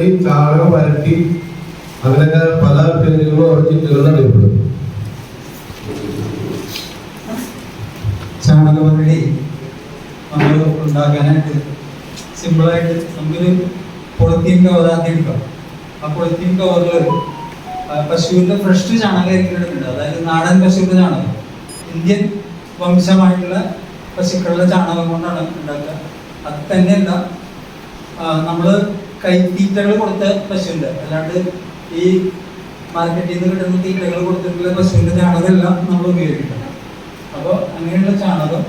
ച- ചാണകം ചാണകം വരട്ടി അങ്ങനെയൊക്കെ പല പേരുകളും അവർ ചിറ്റുകളും അറിയപ്പെടും. ചാണകവരടി നമ്മൾ ഉണ്ടാക്കാനായിട്ട് സിമ്പിളായിട്ട് നമുക്കൊരു പൊളിത്തീൻ ആദ്യം എടുക്കാം ആ പൊളിത്തീൻ കവറിൽ പശുവിന്റെ ഫ്രഷ് എടുക്കേണ്ടത് അതായത് നാടൻ പശുവിന്റെ ചാണകം. ഇന്ത്യൻ വംശമായിട്ടുള്ള പശുക്കളുടെ ചാണകം കൊണ്ടാണ് ഉണ്ടാക്കുക. അത് തന്നെയല്ല നമ്മൾ കൈത്തീറ്റകൾ കൊടുത്ത പശുണ്ട്. അല്ലാണ്ട് ഈ മാർക്കറ്റിൽ നിന്ന് കിട്ടുന്ന തീറ്റകൾ കൊടുത്തിട്ടുള്ള പശുവിന്റെ ചാണകമെല്ലാം നമ്മൾ ഉപയോഗിക്കുന്നത് അപ്പോൾ അങ്ങനെയുള്ള ചാണകം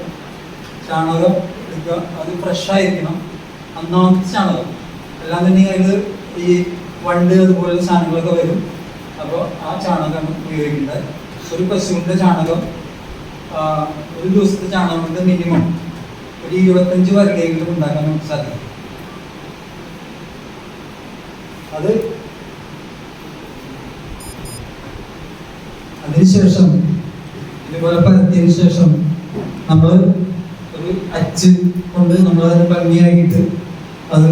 ചാണകം എടുക്കുക. അത് ഫ്രഷ് ആയിരിക്കണം. അന്നാമത്തെ ചാണകം. അല്ലാന്നുണ്ടെങ്കിൽ അതിൽ ഈ വണ്ട് അതുപോലുള്ള സാധനങ്ങളൊക്കെ വരും. അപ്പോൾ ആ ചാണകം ഉപയോഗിക്കേണ്ടത്. ഒരു പശുവിന്റെ ചാണകം ഒരു ദിവസത്തെ ചാണകം കൊണ്ട് മിനിമം ഒരു ഇരുപത്തഞ്ച് വരടെയെങ്കിലും ഉണ്ടാക്കാൻ നമുക്ക് സാധിക്കും. അത് അതിനുശേഷം ഇതുപോലെ പരത്തിയതിനു ശേഷം നമ്മൾ ഒരു അച്ച് കൊണ്ട് നമ്മൾ അതിനെ ഭംഗിയാക്കിയിട്ട് അത്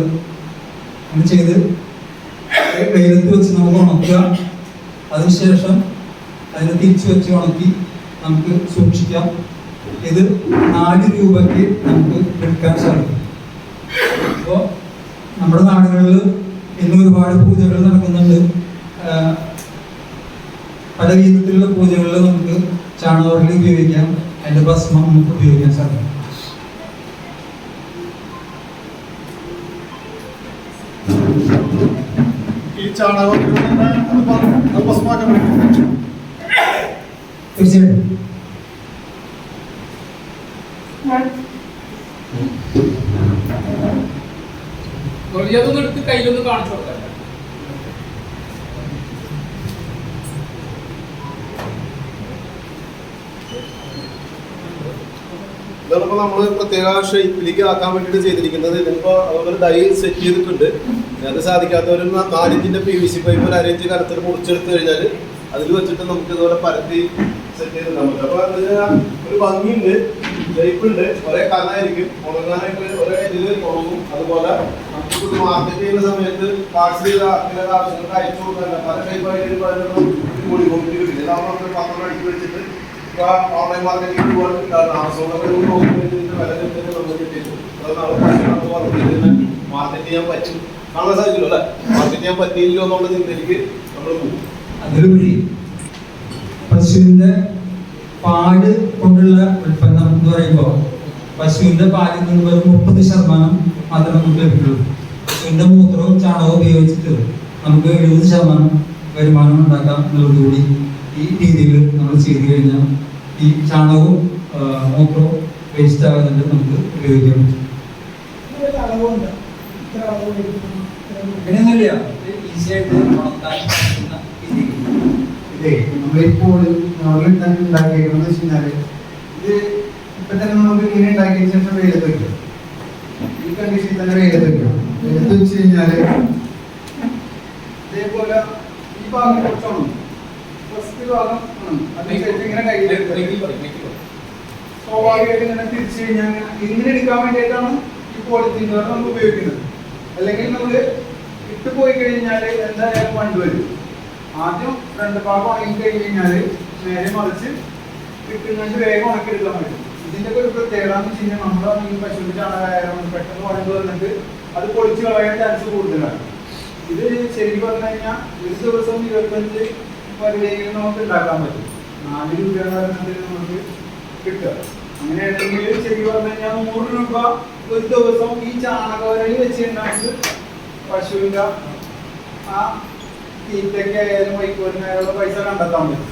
അങ്ങനെ ചെയ്ത് വെയിലത്ത് വെച്ച് നമുക്ക് ഉണക്കുക. അതിനുശേഷം അതിനെ തിരിച്ചു വെച്ച് ഉണക്കി നമുക്ക് സൂക്ഷിക്കാം. ഇത് നാല് രൂപയ്ക്ക് നമുക്ക് എടുക്കാൻ സാധിക്കും. അപ്പോൾ നമ്മുടെ നാടുകളിൽ ഇന്ന് ഒരുപാട് പൂജകൾ നടക്കുന്നുണ്ട്. പല രീതിയിലുള്ള പൂജകളിൽ നമുക്ക് ചാണകവരലി ഉപയോഗിക്കാം. അതിന്റെ ഭസ്മം നമുക്ക് ഉപയോഗിക്കാൻ സാധിക്കും. ഈ തീർച്ചയായിട്ടും. അതൊന്നും എടുത്ത് കയ്യിലൊന്ന് കാണിച്ചു കൊടുക്കാം ഇതാണിപ്പോ നമ്മൾ പ്രത്യേക ഷേപ്പിലേക്ക് ആക്കാൻ വേണ്ടിയിട്ട് ചെയ്തിരിക്കുന്നത് ഇതിപ്പോ അവർ ഡൈ സെറ്റ് ചെയ്തിട്ടുണ്ട്. അത് സാധിക്കാത്തവർ നാലിഞ്ചിന്റെ പി വി സി പൈപ്പ് ഒരു അരയിഞ്ച് മുറിച്ചെടുത്ത് കഴിഞ്ഞാൽ അതിൽ വെച്ചിട്ട് നമുക്ക് ഇതുപോലെ പരത്തി സെറ്റ് ചെയ്തിട്ടുണ്ട് അപ്പൊ ഒരു ഭംഗിയുണ്ട് ഷേപ്പുണ്ട് ഒരേ കനായിരിക്കും ഉണങ്ങാനായിട്ട് അതുപോലെ നമുക്ക് മാർക്കറ്റ് ചെയ്യുന്ന സമയത്ത് ആവശ്യങ്ങൾക്ക് അയച്ചു കൊടുക്കാൻ പല പോലെ കൊണ്ടുള്ള ഉൽപ്പന്നം എന്ന് പറയുമ്പോൾ പശുവിന്റെ പാലിൽ നിന്ന് വെറും മുപ്പത് ശതമാനം മാത്രമേ നമുക്ക് ലഭിക്കുള്ളൂ എന്റെ മൂത്രവും ചാണകവും ഉപയോഗിച്ചിട്ട് നമുക്ക് എഴുപത് ശതമാനം വരുമാനം ഉണ്ടാക്കാം എന്നുള്ളതുകൂടി ഈ രീതിയിൽ നമ്മൾ ചെയ്തു കഴിഞ്ഞാൽ ഈ ചാണകവും മൂത്രവും വേസ്റ്റ് ആകുന്നുണ്ട് നമുക്ക് ഉപയോഗിക്കാൻ പറ്റും. അങ്ങനെയൊന്നുമില്ല. പറ്റുന്ന ഇതേ നമ്മളിപ്പോൾ ഉണ്ടാക്കിയേക്കുന്നത് വെച്ച് കഴിഞ്ഞാൽ ഇത് ഇപ്പൊ തന്നെ നമുക്ക് ഇങ്ങനെ ഉണ്ടാക്കിയതിന് ശേഷം വെയിലത്ത് ഈ കണ്ടീഷൻ തന്നെ വെയിലത്ത് എന്ത് വെച്ച് കഴിഞ്ഞാൽ ഇതേപോലെ ഈ ഭാഗം കുറച്ചാണ്. ഫസ്റ്റ് ഭാഗം. അതിനുശേഷം ഇങ്ങനെ കയ്യിലെടുത്ത് സ്വാഭാവികമായിട്ട് ഇങ്ങനെ തിരിച്ചു കഴിഞ്ഞാൽ ഇങ്ങനെ എടുക്കാൻ വേണ്ടിയിട്ടാണ് ഈ പോളിത്തീൻ കാരണം നമ്മൾ ഉപയോഗിക്കുന്നത്. അല്ലെങ്കിൽ നമ്മൾ ഇട്ട് പോയി കഴിഞ്ഞാൽ എന്തായാലും വണ്ട് വരും. ആദ്യം രണ്ട് ഭാഗം ഉണങ്ങി കഴിഞ്ഞ് കഴിഞ്ഞാൽ നേരെ മറിച്ച് കിട്ടുന്നതിന് വേഗം ഉണക്കിയെടുക്കാൻ പറ്റും. ഇതിന്റെ ഒക്കെ ഒരു പ്രത്യേകത എന്ന് വെച്ച് കഴിഞ്ഞാൽ നമ്മളാണെങ്കിൽ പശുവിന്റെ ചാണകമായാലും പെട്ടെന്ന് വളർന്നു വന്നിട്ട് അത് പൊളിച്ച് കളയാൻ ചാൻസ് കൂടുതലാണ്. ഇത് ശരിക്കും പറഞ്ഞു കഴിഞ്ഞാൽ ഒരു ദിവസം ഇരുപത്തഞ്ച് വരെയെങ്കിലും നമുക്ക് ഉണ്ടാക്കാൻ പറ്റും. നാല് രൂപയാണ് നമുക്ക് കിട്ടുക. അങ്ങനെയാണെങ്കിൽ ശരിക്കും പറഞ്ഞു കഴിഞ്ഞാൽ നൂറ് രൂപ ഒരു ദിവസം ഈ ചാണകവരയിൽ വെച്ച് കഴിഞ്ഞാൽ പശുവിന്റെ ആ തീറ്റയ്ക്കായാലും വൈക്കോലിനായാലും പൈസ കണ്ടെത്താൻ പറ്റും.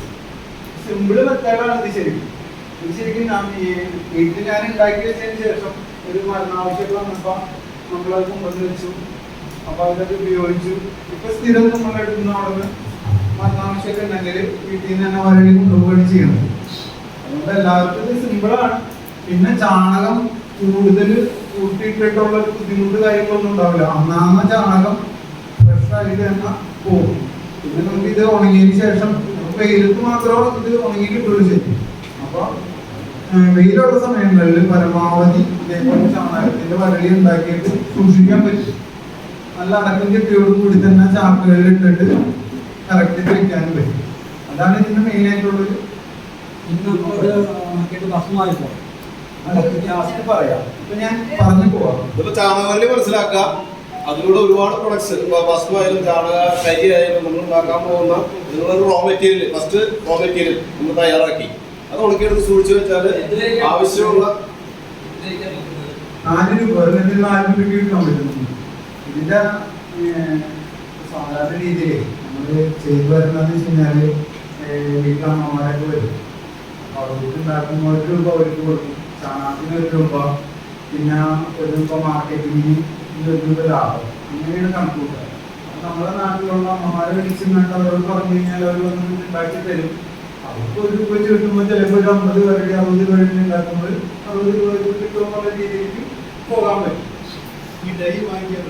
സിമ്പിൾ മെത്തേഡാണ് ഇത് ശരിക്കും. ശരിക്കും വീട്ടിൽ ഞാൻ ഉണ്ടാക്കി ശേഷം ഒരു മരണാവശ്യമൊക്കെ വന്നപ്പോൾ നമ്മളത് കൊണ്ടു വെച്ചു. അപ്പൊ അതൊക്കെ ഉപയോഗിച്ചു. ഇപ്പൊ സ്ഥിരം നമ്മൾ എടുക്കുന്ന അവിടെ മരണാവശ്യമൊക്കെ ഉണ്ടെങ്കിൽ വീട്ടിൽ നിന്ന് തന്നെ വരടി കൊണ്ടുപോവുകയാണ് ചെയ്യണം അതുകൊണ്ട് എല്ലാവർക്കും സിമ്പിളാണ് പിന്നെ ചാണകം കൂടുതൽ കൂട്ടിയിട്ടിട്ടുള്ള ബുദ്ധിമുട്ട് കാര്യങ്ങളൊന്നും ഉണ്ടാവില്ല. അന്നാമ ചാണകം ഫ്രഷ് ആയിട്ട് തന്നെ പോകും. പിന്നെ നമുക്ക് ഇത് ഉണങ്ങിയതിന് ശേഷം വെയിലത്ത് മാത്രമേ ഇത് ഉണങ്ങി കിട്ടുള്ളൂ ശരി അപ്പൊ വെയിലുള്ള സമയങ്ങളിൽ പരമാവധി ഇതേപോലെ ചാണകത്തിന്റെ വരളി ഉണ്ടാക്കിയിട്ട് സൂക്ഷിക്കാൻ പറ്റും. നല്ല അടക്കം കെട്ടിയോട് കൂടി തന്നെ ചാക്കുകളിൽ ഇട്ടിട്ട് കറക്റ്റ് കഴിക്കാനും പറ്റും. അതാണ് ഇതിന്റെ മെയിൻ ആയിട്ടുള്ളത്. ഇന്ന് നമ്മളൊരു മറ്റേ ഭസ്മമായിപ്പോ ലാസ്റ്റ് പറയാം. ഇപ്പൊ ഞാൻ പറഞ്ഞു പോവാം. ഇതിപ്പോ ചാണകവല്ലി മനസ്സിലാക്കുക. അതിലൂടെ ഒരുപാട് പ്രൊഡക്ട്സ് വസ്തുവായാലും ചാണക കരി ആയാലും നമ്മൾ ഉണ്ടാക്കാൻ പോകുന്ന ഇതിനുള്ളൊരു raw material first raw material നമ്മൾ തയ്യാറാക്കി. അത് ഉണക്കിയെടുത്ത് സൂക്ഷിച്ചു വെച്ചാൽ ആവശ്യമുള്ള നാല് രൂപ ഒരെണ്ണത്തിൽ നാല് രൂപയ്ക്ക് കിട്ടാൻ ഇതിന്റെ സാധാരണ രീതിയിൽ നമ്മൾ ചെയ്തു വരുന്നതെന്ന് വെച്ച് കഴിഞ്ഞാൽ വീട്ടിലമ്മമാരൊക്കെ വരും. അപ്പോൾ അവർക്ക് ഉണ്ടാക്കുമ്പോൾ ഒരു രൂപ അവർക്ക് കൊടുക്കും. ചാണകത്തിന് ഒരു രൂപ പിന്നെ ഒരു രൂപ മാർക്കറ്റിങ്ങിന് ഒരു രൂപ ലാഭം. അങ്ങനെയാണ് കണക്ക് കൂട്ടുക നമ്മുടെ നാട്ടിലുള്ള അമ്മമാരെ വിളിച്ചിട്ടുണ്ടെങ്കിൽ അവരോട് പറഞ്ഞു കഴിഞ്ഞാൽ അവർ വന്ന് ഉണ്ടാക്കി തരും. ഒരു വെച്ച് കിട്ടുമ്പോൾ ചിലപ്പോൾ ഒരു അമ്പത് പേരുടെ അറുപത് പേരുടെ ഉണ്ടാക്കുമ്പോൾ അറുപത് വെച്ച് കിട്ടുമെന്നുള്ള രീതിയിലേക്ക് പോകാൻ പറ്റും. ഈ ഡൈ വാങ്ങിക്കാൻ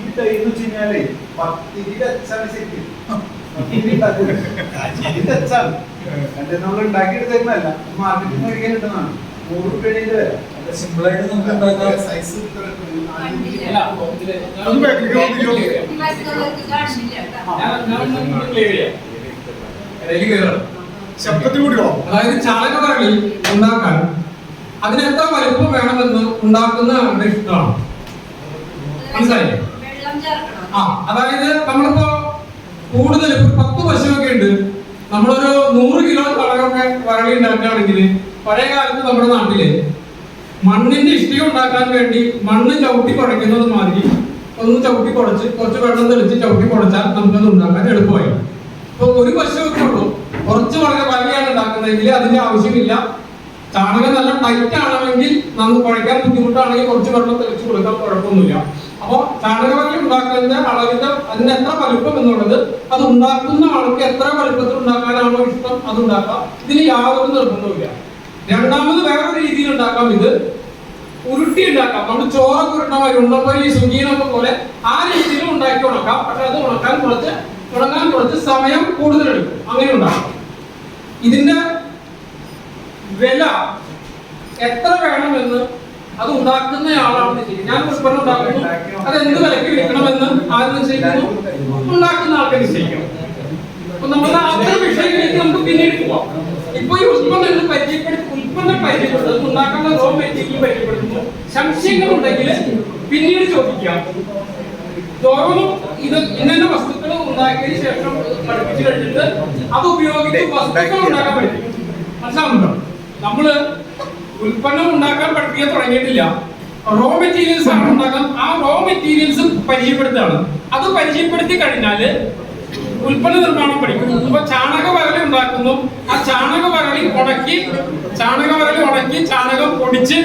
ഈ ഡൈ എന്ന് വെച്ച് കഴിഞ്ഞാലേ പത്തിരി ടച്ചാണ് ശരിക്കും. പത്തിരി ഉണ്ടാക്കൂല. ഇത് ടച്ചാണ് എന്നിട്ട് നമ്മൾ ഉണ്ടാക്കിയെടുത്തേക്കുന്നല്ല മാർക്കറ്റിൽ മേടിക്കാൻ കിട്ടുന്നതാണ്. നൂറ് രൂപയുടെ വില സിമ്പിൾ ആയിട്ട് നമുക്ക് ഉണ്ടാക്കാം. സൈസ് ഞാൻ ശബ്ദത്തിൽ കൂടിയോ അതായത് ചാണകവരളി ഉണ്ടാക്കാൻ അതിന് എത്ര വലിപ്പം വേണമെന്ന് ഉണ്ടാക്കുന്ന ഇഷ്ടമാണ്. മനസ്സിലായില്ലേ? ആ അതായത് നമ്മളിപ്പോ കൂടുതൽ ഇപ്പൊ പത്ത് പശുവൊക്കെ ഉണ്ട്. നമ്മളൊരു നൂറ് കിലോ ചാണകമൊക്കെ വരളി ഉണ്ടാക്കുകയാണെങ്കിൽ പഴയ കാലത്ത് നമ്മുടെ നാട്ടിൽ മണ്ണിന്റെ ഇഷ്ടിക ഉണ്ടാക്കാൻ വേണ്ടി മണ്ണ് ചവിട്ടി കുഴയ്ക്കുന്നത് മാതിരി ഒന്ന് ചവിട്ടി കുഴച്ച് കുറച്ച് വെള്ളം തെളിച്ച് ചവിട്ടി കുഴച്ചാൽ നമുക്കത് ഉണ്ടാക്കാൻ എളുപ്പമായി. ഇപ്പൊ ഒരു പശുവൊക്കെ ഉള്ളൂ. കുറച്ച് വളരെ വലിയാണ് ഉണ്ടാക്കുന്നതെങ്കിൽ അതിന്റെ ആവശ്യമില്ല. ചാണകം നല്ല ടൈറ്റ് ആണെങ്കിൽ നമുക്ക് കുഴക്കാൻ ബുദ്ധിമുട്ടാണെങ്കിൽ കുറച്ച് വെള്ളം തെളിച്ച് കൊടുക്കാൻ കുഴപ്പമൊന്നുമില്ല. അപ്പോൾ ചാണകവല്ലി ഉണ്ടാക്കുന്ന അളവിന്റെ അതിന് എത്ര വലുപ്പം എന്നുള്ളത് അത് ഉണ്ടാക്കുന്ന ആൾക്ക് എത്ര വലുപ്പത്തിൽ ഉണ്ടാക്കാനാണോ ഇഷ്ടം അത് ഉണ്ടാക്കാം. ഇതിന് യാതൊരു നിർബന്ധവുമില്ല. രണ്ടാമത് വേറൊരു രീതിയിൽ ഉണ്ടാക്കാം. ഇത് ഉരുട്ടി ഉണ്ടാക്കാം. നമ്മൾ ചോറൊക്കെ ഉരുട്ട ഉണ്ടപ്പോൾ ഈ സുഖീനൊക്കെ പോലെ ആ രീതിയിലും ഉണ്ടാക്കി ഉണക്കാം. പക്ഷെ അത് ഉണക്കാൻ കുറച്ച് ഉണങ്ങാൻ കുറച്ച് സമയം കൂടുതൽ എടുക്കും അങ്ങനെ ഉണ്ടാകും ഇതിന്റെ വില എത്ര വേണമെന്ന് അത് ഉണ്ടാക്കുന്ന ആളാണ് ഞാൻ ഉൽപ്പന്നം ഉണ്ടാക്കുന്നു. അത് എന്ത് വിലക്ക് വിൽക്കണമെന്ന് ആര് നിശ്ചയിക്കുന്നു? ഉണ്ടാക്കുന്ന ആൾക്ക് നിശ്ചയിക്കണം. അപ്പൊ നമ്മൾ അത്ര വിഷയങ്ങളിലേക്ക് നമുക്ക് പിന്നീട് പോവാം. ഇപ്പൊ ഈ ഉൽപ്പന്നങ്ങൾ പരിചയപ്പെടുത്തി ഉൽപ്പന്നം പരിചയപ്പെടുത്തുന്നു ഉണ്ടാക്കുന്ന റോ മെറ്റീരിയൽ പരിചയപ്പെടുത്തുന്നു സംശയങ്ങൾ ഉണ്ടെങ്കിൽ പിന്നീട് ചോദിക്കാം. ഓരോന്നും ഇത് ഇന്ന വസ്തുക്കൾ ഉണ്ടാക്കിയതിന് ശേഷം പഠിപ്പിച്ചു കഴിഞ്ഞിട്ട് അത് ഉപയോഗിച്ച് വസ്തുക്കൾ ഉണ്ടാക്കാൻ പറ്റും മനസ്സിലാവുന്നുണ്ടോ? നമ്മൾ ഉൽപ്പന്നം ഉണ്ടാക്കാൻ പഠിപ്പിക്കാൻ തുടങ്ങിയിട്ടില്ല. റോ മെറ്റീരിയൽസ് ആണ് ഉണ്ടാക്കാൻ. ആ റോ മെറ്റീരിയൽസ് പരിചയപ്പെടുത്തുകയാണ്. അത് പരിചയപ്പെടുത്തി കഴിഞ്ഞാൽ ഉൽപ്പന്ന നിർമ്മാണം പഠിക്കും. ഇപ്പൊ ചാണക വരളി ഉണ്ടാക്കുന്നു. ആ ചാണക വരളി ഉണക്കി ചാണക വരളി ഉണക്കി ചാണകം പൊടിച്ച്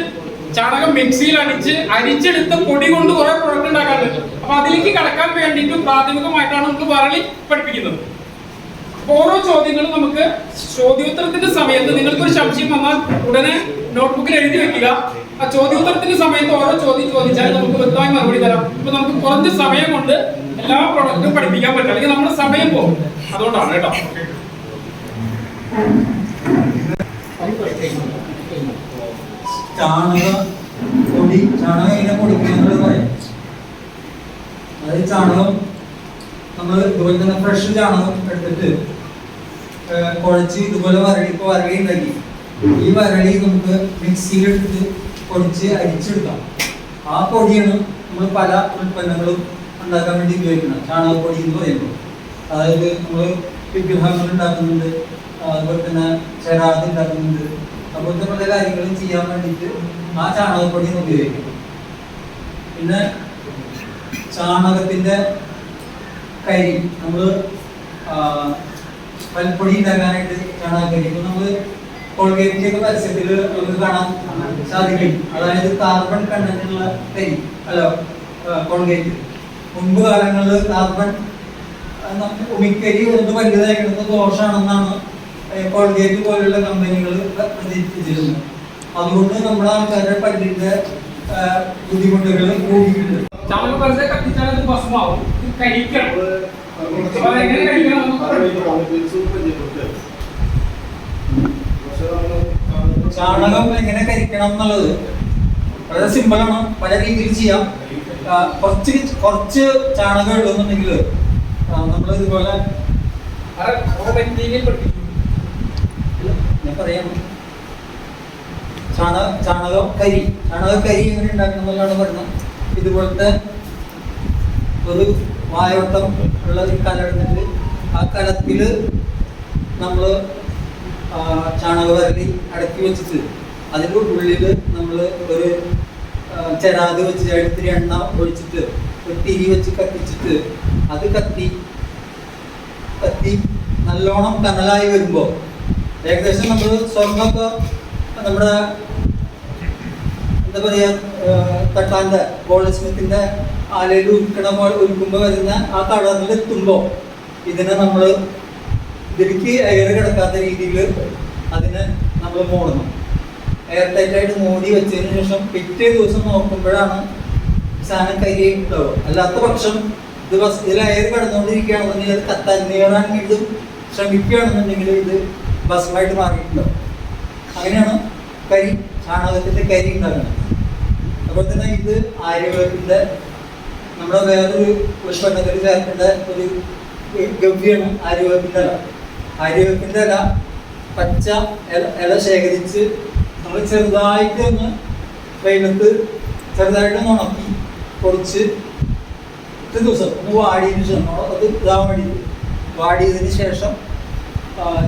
ചാണകം മിക്സിയിൽ അടിച്ച് അരിച്ചെടുത്ത് പൊടി കൊണ്ട് കുറെ പ്രൊഡക്റ്റ് ഉണ്ടാക്കാറുണ്ട്. അപ്പൊ അതിലേക്ക് കടക്കാൻ വേണ്ടിയിട്ട് പ്രാഥമികമായിട്ടാണ് നമുക്ക് വരളി പഠിപ്പിക്കുന്നത്. ഓരോ ചോദ്യങ്ങളും നമുക്ക് ചോദ്യോത്തരത്തിന്റെ സമയത്ത് നിങ്ങൾക്ക് ഒരു സംശയം വന്നാൽ ഉടനെ നോട്ട്ബുക്കിൽ എഴുതി വെക്കുക. ആ ചോദ്യോത്തരത്തിന്റെ സമയത്ത് ഓരോ ചോദ്യം ചോദിച്ചാൽ നമുക്ക് വ്യക്തമായി മറുപടി തരാം. ഇപ്പൊ നമുക്ക് കുറഞ്ഞ സമയം കൊണ്ട് എല്ലാ പ്രൊഡക്റ്റും പഠിപ്പിക്കാൻ പറ്റും. അല്ലെങ്കിൽ നമ്മുടെ സമയം പോകും. അതുകൊണ്ടാണ് കേട്ടോ. ചാണക പൊടി ചാണകം ഇങ്ങനെ പൊടിക്കുന്നത് പറയാം. അതായത് ചാണകം നമ്മൾ ഇതുപോലെ ഫ്രഷ് ചാണകം എടുത്തിട്ട് കുഴച്ച് ഇതുപോലെ വരളി ഇപ്പൊ വരളി ഉണ്ടാക്കി. ഈ വരളി നമുക്ക് മിക്സിയിൽ എടുത്ത് പൊടിച്ച് അരിച്ചെടുക്കാം. ആ പൊടിയാണ് നമ്മൾ പല ഉൽപ്പന്നങ്ങളും ഉണ്ടാക്കാൻ വേണ്ടി ഉപയോഗിക്കുന്നത്. ചാണകപ്പൊടി എന്ന് പറയുമ്പോൾ അതായത് നമ്മൾ വിഗ്രഹങ്ങൾ ഉണ്ടാക്കുന്നുണ്ട് അതുപോലെ തന്നെ ചെറാത് ഉണ്ടാക്കുന്നുണ്ട് പല കാര്യങ്ങളും ചെയ്യാൻ വേണ്ടിയിട്ട് ആ ചാണകപ്പൊടി ഉപയോഗിക്കും. പിന്നെ ചാണകത്തിന്റെ കരി നമ്മൾ പൽപ്പൊടി ഉണ്ടാക്കാനായിട്ട് ചാണകക്കരി ഇപ്പൊ നമ്മൾ കോൾഗേറ്റിന്റെ ഒക്കെ പരസ്യത്തിൽ നമുക്ക് കാണാൻ സാധിക്കും. അതായത് കാർബൺ കണ്ടന്റുള്ള കരി അല്ലോ കോൾഗേറ്റ്. മുൻപ് കാലങ്ങളിൽ കാർബൺ ഉമിക്കരി ഒന്ന് വലുതായി കിടന്ന ദോഷമാണെന്നാണ് കോൾഗേറ്റ് പോലുള്ള കമ്പനികൾ പ്രചരിപ്പിച്ചിരുന്നത് അതുകൊണ്ട് നമ്മുടെ ആൾക്കാരുടെ പല്ലിന്റെ ബുദ്ധിമുട്ടുകൾ കൂടിയിട്ടുണ്ട്. ചാണകം എങ്ങനെ കരിക്കണം എന്നുള്ളത് വളരെ സിമ്പിളാണ് പല രീതിയിൽ ചെയ്യാം. കുറച്ച് കുറച്ച് ചാണകം ഇടുന്നുണ്ടെങ്കിൽ നമ്മൾ ഇതുപോലെ മെറ്റീരിയൽ പറയാം ചാണക ചാണകം കരി. ചാണക എങ്ങനെ ഉണ്ടാക്കണം എന്നുള്ളതാണ് ഇതുപോലത്തെ ഒരു വായോട്ടം ഉള്ള ഒരു ആ കലത്തിൽ നമ്മൾ ചാണക വരലി അടക്കി വെച്ചിട്ട് അതിന്റെ ഉള്ളിൽ നമ്മൾ ഒരു ചെരാത് വെച്ച് ഇത്തിരി എണ്ണ ഒഴിച്ചിട്ട് ഒരു തിരി വെച്ച് കത്തിച്ചിട്ട് അത് കത്തി കത്തി നല്ലോണം കനലായി വരുമ്പോൾ ഏകദേശം നമ്മൾ സ്വർണമൊക്കെ നമ്മുടെ എന്താ പറയാ തട്ടാന്റെ ഗോൾഡ് സ്മിത്തിന്റെ ആലയിൽ ഉരുക്കണ ഉരുക്കുമ്പോൾ വരുന്ന ആ കളറിൽ എത്തുമ്പോൾ ഇതിനെ നമ്മൾ ഇതിലേക്ക് എയർ കിടക്കാത്ത രീതിയിൽ അതിനെ നമ്മൾ മൂടണം. എയർ ടൈറ്റ് ആയിട്ട് മൂടി വെച്ചതിന് ശേഷം പിറ്റേ ദിവസം നോക്കുമ്പോഴാണ് സാധനം കൈ ഉണ്ടാവുക അല്ലാത്ത പക്ഷം ഇത് ബസ് ഇതിൽ എയർ കിടന്നുകൊണ്ടിരിക്കുകയാണെന്നുണ്ടെങ്കിൽ അത് കത്താൻ നേടാൻ ഇത് ശ്രമിക്കുകയാണെന്നുണ്ടെങ്കിൽ ഇത് ഭസ്മമായിട്ട് മാറിയിട്ടുണ്ടാവും അങ്ങനെയാണ്? കരി ചാണകത്തിന്റെ കരി ഉണ്ടാകുന്നത് അപ്പോൾ തന്നെ ഇത് ആര്യവേദത്തിന്റെ നമ്മുടെ വേറൊരു പുഷ്പത്തിൽ ചേർക്കേണ്ട ഒരു ഗവ്യാണ് ആര്യവേദത്തിന്റെ ഇല. ആര്യവേദത്തിന്റെ ഇല പച്ച ഇല ഇല ശേഖരിച്ച് നമ്മൾ ചെറുതായിട്ട് ഒന്ന് വെയിലത്ത് ചെറുതായിട്ട് ഒന്ന് ഉണക്കി കുറച്ച് ഒരു ദിവസം ഒന്ന് വാടിയതിന് ശേഷം അത് ഇതാവാൻ വേണ്ടി വാടിയതിന് ശേഷം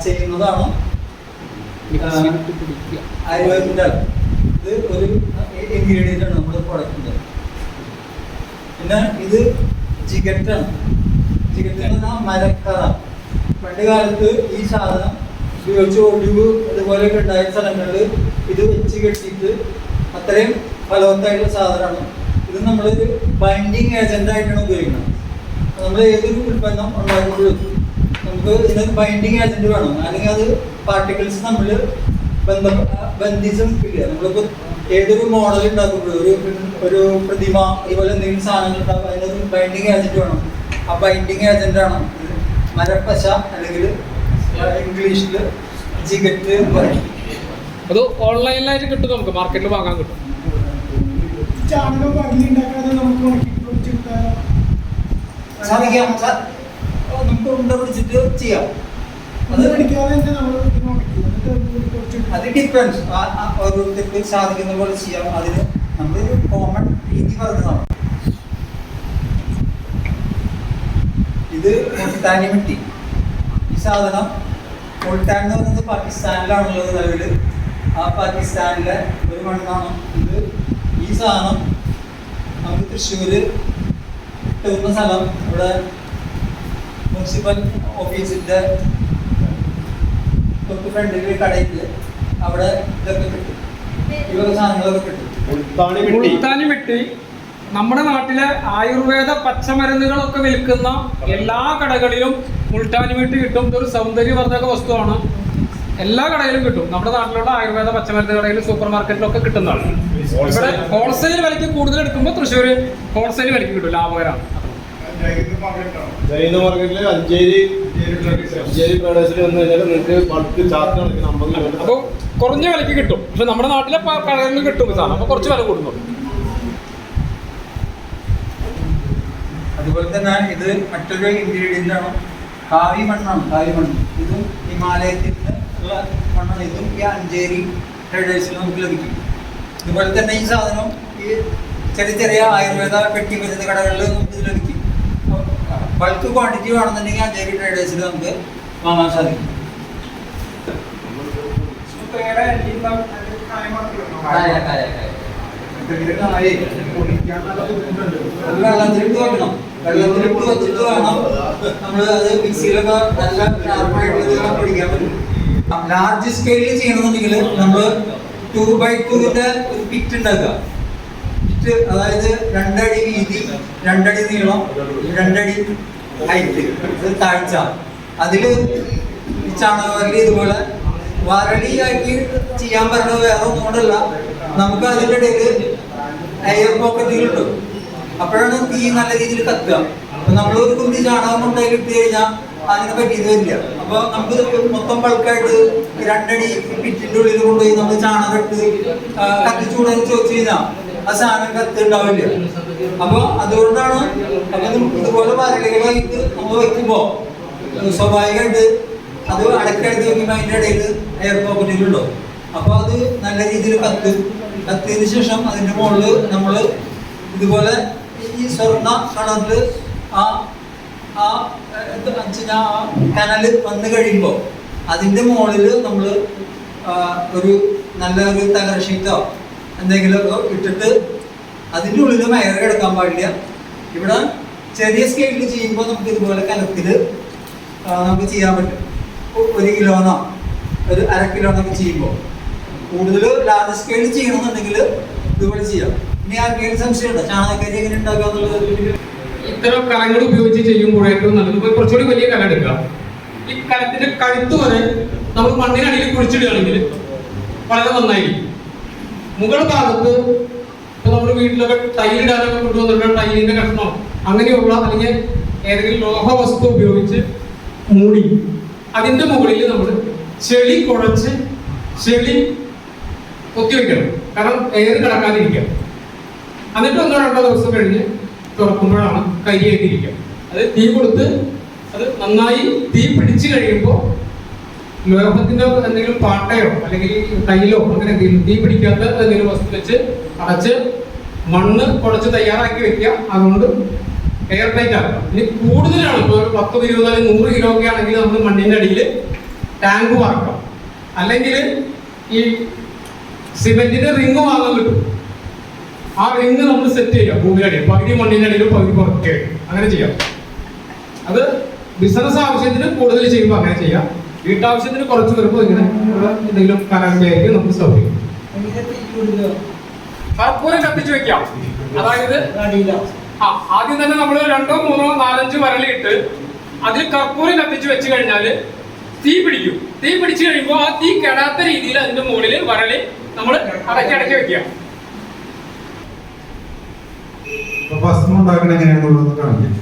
ചെയ്യുന്നതാണ്. ഇത് ഒരു ഇൻഗ്രീഡിയന്റ് ആണ് നമ്മുടെ പ്രൊഡക്റ്റിന്റെ പിന്നെ ഇത് ജിഗറ്റാണ്. ജിഗറ്റ് എന്ന് പറഞ്ഞാൽ മരക്കറ. പണ്ട് കാലത്ത് ഈ സാധനം ഉപയോഗിച്ച് ഒടിവ് ഇതുപോലെയൊക്കെ ഉണ്ടായ സ്ഥലങ്ങളിൽ ഇത് വെച്ച് കെട്ടിയിട്ട് അത്രയും ഫലവത്തായിട്ടുള്ള സാധനമാണ്. ഇത് നമ്മളൊരു ബൈൻഡിങ് ഏജന്റ് ആയിട്ടാണ് ഉപയോഗിക്കുന്നത്. നമ്മൾ ഏതൊരു ഉൽപ്പന്നം ഉണ്ടാക്കുമ്പോഴും ഇതിന് ബൈൻഡിങ് ഏജന്റ് വേണം. അല്ലെങ്കിൽ അത് പാർട്ടിക്കിൾസ് നമ്മൾ ബന്ധ ബന്ധിച്ച് നിൽക്കില്ല നമ്മളിപ്പോൾ ഏതൊരു മോഡൽ ഉണ്ടാക്കുമ്പോഴും ഒരു ഒരു പ്രതിമ ഇതുപോലെ എന്തെങ്കിലും സാധനങ്ങൾ ഉണ്ടാകും അതിനൊരു ബൈൻഡിങ് ഏജന്റ് വേണം. ആ ബൈൻഡിങ് ഏജന്റ് ആണ് മരപ്പശ അല്ലെങ്കിൽ ഇംഗ്ലീഷിൽ ജിഗറ്റ് അത് ഓൺലൈനിലായിട്ട് കിട്ടും നമുക്ക്. മാർക്കറ്റിൽ വാങ്ങാൻ കിട്ടും. ചാണകം വരലി ഉണ്ടാക്കാതെ നമുക്ക് സാധിക്കാം. ഉണ്ട പിടിച്ചിട്ട് ചെയ്യാം. അത് അത് ഡിപ്പെൻസ് ഓരോരുത്തർക്ക് സാധിക്കുന്ന പോലെ ചെയ്യാം. അതിന് നമ്മളൊരു കോമൺ രീതി പറഞ്ഞതാണ്. ഇത് മുൾട്ടാനി മിട്ടി. ഈ സാധനം മുൾട്ടാൻ എന്ന് പറയുന്നത് പാകിസ്ഥാനിലാണുള്ളത് നിലവിൽ ആ പാകിസ്ഥാനിലെ ഒരു മണ്ണാണ് ഇത്. ഈ സാധനം നമുക്ക് തൃശ്ശൂര് കിട്ടുന്ന സ്ഥലം. ഇവിടെ മുനിസിപ്പൽ ഓഫീസിന്റെ തൊട്ട് ഫ്രണ്ടിൽ കടയിൽ അവിടെ ഇതൊക്കെ കിട്ടും. ഇവരുടെ സാധനങ്ങളൊക്കെ കിട്ടും. ഉൾത്താനി വെട്ടി. നമ്മുടെ നാട്ടിലെ ആയുർവേദ പച്ചമരുന്നുകളൊക്കെ വിൽക്കുന്ന എല്ലാ കടകളിലും മുൾട്ടാനി വെട്ടി കിട്ടും. ഇതൊരു സൗന്ദര്യവർദ്ധക വസ്തുവാണ്. എല്ലാ കടയിലും കിട്ടും. നമ്മുടെ നാട്ടിലുള്ള ആയുർവേദ പച്ചമരുന്ന് കടയിലും സൂപ്പർ മാർക്കറ്റിലൊക്കെ കിട്ടുന്നതാണ്. ഇവിടെ ഹോൾസെയിൽ. വിലയ്ക്ക് കൂടുതൽ എടുക്കുമ്പോൾ തൃശ്ശൂർ ഹോൾസെയിൽ വിലയ്ക്ക് കിട്ടും. ലാഭകരമാണ് ജൈന മാർക്കറ്റിൽ അഞ്ചേരി അഞ്ചേരി പ്രദേശത്തിൽ വന്നു കഴിഞ്ഞാൽ നിങ്ങൾക്ക് ബൾക്ക് ചാർട്ട് നടക്കുന്ന അമ്പത് കിലോമീറ്റർ അപ്പോൾ കുറഞ്ഞ വിലയ്ക്ക് കിട്ടും. പക്ഷെ നമ്മുടെ നാട്ടിലെ കടകളിൽ കിട്ടും സാധനം അപ്പോൾ കുറച്ച് വില കൂടുന്നു. അതുപോലെ തന്നെ ഇത് മറ്റൊരു ഇൻഗ്രീഡിയന്റ് ആണ്. കാവി മണ്ണാണ് കാവി മണ്ണ്. ഇതും ഹിമാലയത്തിൽ ഉള്ള മണ്ണാണ്. ഇതും ഈ അഞ്ചേരി ട്രേഡേഴ്സിൽ നമുക്ക് ലഭിക്കും. അതുപോലെ തന്നെ ഈ സാധനം ഈ ചെറിയ ചെറിയ ആയുർവേദ പെട്ടി മരുന്ന് കടകളിൽ നമുക്ക് ഇത് ലഭിക്കും. ബൾക്ക് ക്വാണ്ടിറ്റി വേണമെന്നുണ്ടെങ്കിൽ അഞ്ചേരി ട്രേഡേഴ്സിൽ നമുക്ക് വാങ്ങാൻ സാധിക്കും. വെള്ളത്തിലിട്ട് വെക്കണം. വെള്ളത്തിലിട്ട് വെച്ചിട്ട് വേണം നമ്മൾ അത് മിക്സിയിലൊക്കെ നല്ല പിടിക്കാൻ പറ്റും. ലാർജ് സ്കെയിലിൽ ചെയ്യണമെന്നുണ്ടെങ്കിൽ നമ്മൾ ടു ബൈ ടുവിന്റെ ഒരു പിറ്റ് ഉണ്ടാക്കുക. പിറ്റ് അതായത് രണ്ടടി വീതി രണ്ടടി നീളം രണ്ടടി ഹൈറ്റ് താഴ്ച. അതിൽ ചാണകവരലി ഇതുപോലെ വരളിയാക്കി ചെയ്യാൻ പറഞ്ഞ വേറെ ഒന്നുകൊണ്ടല്ല നമുക്ക് അതിന്റെ ഇടയിൽ എയർ പോക്കറ്റുകൾ കിട്ടും അപ്പോഴാണ് തീ നല്ല രീതിയിൽ കത്തുക. അപ്പൊ നമ്മളൊരു കുഞ്ഞി ചാണകം കൊണ്ടായി കിട്ടി കഴിഞ്ഞാൽ അതിനെ പറ്റിയത് വരില്ല. അപ്പൊ നമുക്ക് മൊത്തം ബൾക്കായിട്ട് രണ്ടടി പിറ്റിന്റെ ഉള്ളിൽ കൊണ്ടുപോയി നമ്മൾ ചാണകം ഇട്ട് കത്തിച്ചു കത്തിച്ചൂടെന്ന് ചോദിച്ചു കഴിഞ്ഞാൽ ആ സാധനം കത്ത് ഉണ്ടാവില്ല അപ്പൊ അതുകൊണ്ടാണ് അപ്പൊ ഇത് ഇതുപോലെ വരലുകളായിട്ട് നമ്മൾ വെക്കുമ്പോ സ്വാഭാവികമായിട്ട് അത് അടക്കടുത്ത് വെക്കുമ്പോൾ അതിന്റെ ഇടയിൽ എയർ പോക്കറ്റുകളുണ്ടോ അപ്പൊ അത് നല്ല രീതിയിൽ കത്ത്. കത്തിയതിനു ശേഷം അതിന്റെ മുകളിൽ നമ്മൾ ഇതുപോലെ ഈ സ്വർണ കളറിൽ ആ ആ കനൽ വന്നു കഴിയുമ്പോൾ അതിന്റെ മുകളിൽ നമ്മൾ ഒരു നല്ല ഒരു തകര ഷീറ്റോ എന്തെങ്കിലും ഇട്ടിട്ട് അതിന്റെ ഉള്ളിൽ വയറ് കിടക്കാൻ പാടില്ല. ഇവിടെ ചെറിയ സ്കെയിലിൽ ചെയ്യുമ്പോൾ നമുക്ക് ഇതുപോലെ കലത്തിൽ നമുക്ക് ചെയ്യാൻ പറ്റും. ഒരു കിലോന്നോ ഒരു അര കിലോന്നൊക്കെ ചെയ്യുമ്പോൾ കൂടുതൽ ലാർജ് സ്കെയിലിൽ ചെയ്യണമെന്നുണ്ടെങ്കിൽ ഇതുപോലെ ചെയ്യാം. ഇനി ആർക്കെങ്കിലും സംശയമുണ്ടോ ചാണകക്കരി എങ്ങനെ ഉണ്ടാക്കുക എന്നുള്ളത് ഇത്തരം കലങ്ങൾ ഉപയോഗിച്ച് ചെയ്യുമ്പോൾ ഏറ്റവും നല്ലത്. കുറച്ചുകൂടി വലിയ കല എടുക്കുക. ഈ കലത്തിന്റെ കഴുത്ത് വരെ നമ്മൾ മണ്ണിനടിയിൽ കുഴിച്ചിടുകയാണെങ്കിൽ വളരെ നന്നായിരിക്കും. മുകൾ ഭാഗത്ത് ഇപ്പൊ നമ്മുടെ വീട്ടിലൊക്കെ ടൈലിടാനൊക്കെ കൊണ്ടുവന്നിട്ടുള്ള ടൈലിന്റെ കഷ്ണോ അങ്ങനെയുള്ള അല്ലെങ്കിൽ ഏതെങ്കിലും ലോഹ വസ്തു ഉപയോഗിച്ച് മൂടി അതിന്റെ മുകളിൽ നമ്മൾ ചെളി കുഴച്ച് ചെളി കൊത്തിവെക്കണം കാരണം ഏത് കിടക്കാതിരിക്കാം. എന്നിട്ട് ഒന്നോ രണ്ടോ ദിവസം കഴിഞ്ഞ് തുറക്കുമ്പോഴാണ് കരിയായിട്ടിരിക്കുക അത് തീ കൊടുത്ത് അത് നന്നായി തീ പിടിച്ചു കഴിയുമ്പോൾ ലോഹത്തിന്റെ എന്തെങ്കിലും പാട്ടയോ അല്ലെങ്കിൽ തൈലോ അങ്ങനെ തീ പിടിക്കാത്ത എന്തെങ്കിലും വസ്തു വെച്ച് അടച്ച് മണ്ണ് കുഴച്ച് തയ്യാറാക്കി വെക്കുക. അതുകൊണ്ട് എയർ ടൈറ്റ് ആക്കുക ഇനി കൂടുതലാണ്. ഇപ്പോൾ ഒരു പത്ത് ഇരുപത് അല്ലെങ്കിൽ നൂറ് കിലോ ഒക്കെ ആണെങ്കിൽ നമ്മൾ മണ്ണിന്റെ അടിയിൽ ടാങ്ക് വാർക്കാം. അല്ലെങ്കിൽ ഈ സിമെന്റിന്റെ റിങ് വാങ്ങാൻ കിട്ടും. ആ റിങ് നമ്മൾ സെറ്റ് ചെയ്യാം ഭൂമിയുടെ അടിയിൽ. പകുതി മണ്ണിന്റെ അടിയിൽ പകുതി പുറത്തേക്ക്. അങ്ങനെ ചെയ്യാം. അത് ബിസിനസ് ആവശ്യത്തിന് കൂടുതൽ ചെയ്യുമ്പോൾ അങ്ങനെ ചെയ്യാം. വീട്ടാവശ്യത്തിന് കുറച്ച് വരുമ്പോൾ ഇങ്ങനെ എന്തെങ്കിലും കലർമയായിരിക്കും നമുക്ക് സൗകര്യം കർപ്പൂരം കത്തിച്ചു വെക്കാം. അതായത് ആ ആദ്യം തന്നെ നമ്മൾ രണ്ടോ മൂന്നോ നാലഞ്ച് വരലിട്ട് അതിൽ കർപ്പൂരം കത്തിച്ചു വെച്ച് കഴിഞ്ഞാൽ തീ പിടിക്കും. തീ പിടിച്ചു കഴിയുമ്പോൾ ആ തീ കെടാത്ത രീതിയിൽ അതിന്റെ മുകളിൽ വരളി നമ്മൾ അടക്കി അടക്കി വെക്കുക. ഭസ്മം ഉണ്ടാക്കണ എങ്ങനെയാണെന്നുള്ളത് കാണിക്കും.